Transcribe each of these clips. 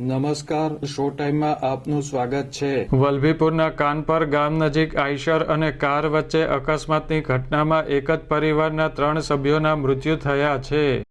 નમસ્કાર, શો ટાઈમમાં આપનું સ્વાગત છે. વલભીપુરના કાનપર ગામ નજીક આઈશર અને કાર વચ્ચે અકસ્માતની ઘટનામાં એક જ પરિવારના ત્રણ સભ્યોના મૃત્યુ થયા છે.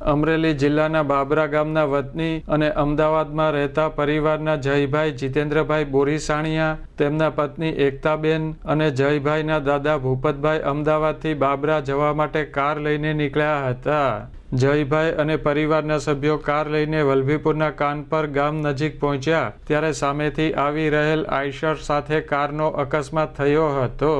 અમરેલી જિલ્લાના બાબરા ગામના વતની અને અમદાવાદમાં રહેતા પરિવારના જયભાઈ જીતેન્દ્રભાઈ બોરીસાણિયા, તેમના પત્ની એકતાબેન અને જયભાઈના દાદા ભૂપતભાઈ અમદાવાદથી બાબરા જવા માટે કાર લઈને નીકળ્યા હતા. જયભાઈ અને પરિવારના સભ્યો કાર લઈને વલભીપુરના કાનપર ગામ નજીક પહોંચ્યા, ત્યારે સામેથી આવી રહેલ આઈશર સાથે કારનો અકસ્માત થયો હતો.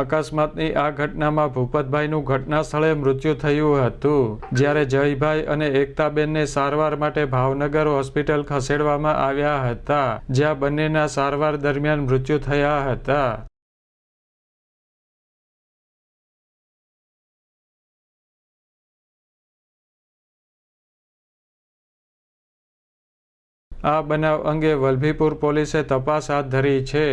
અકસ્માતની આ ઘટનામાં ભૂપતભાઈનું ઘટના સ્થળે મૃત્યુ થયું હતું. જ્યારે જયભાઈ અને એકતાબેનને સારવાર માટે ભાવનગર હોસ્પિટલ ખસેડવામાં આવ્યા હતા, જ્યાં બંનેના સારવાર દરમિયાન મૃત્યુ થયા હતા. આ બનાવ અંગે વલભીપુર પોલીસે તપાસ હાથ ધરી છે.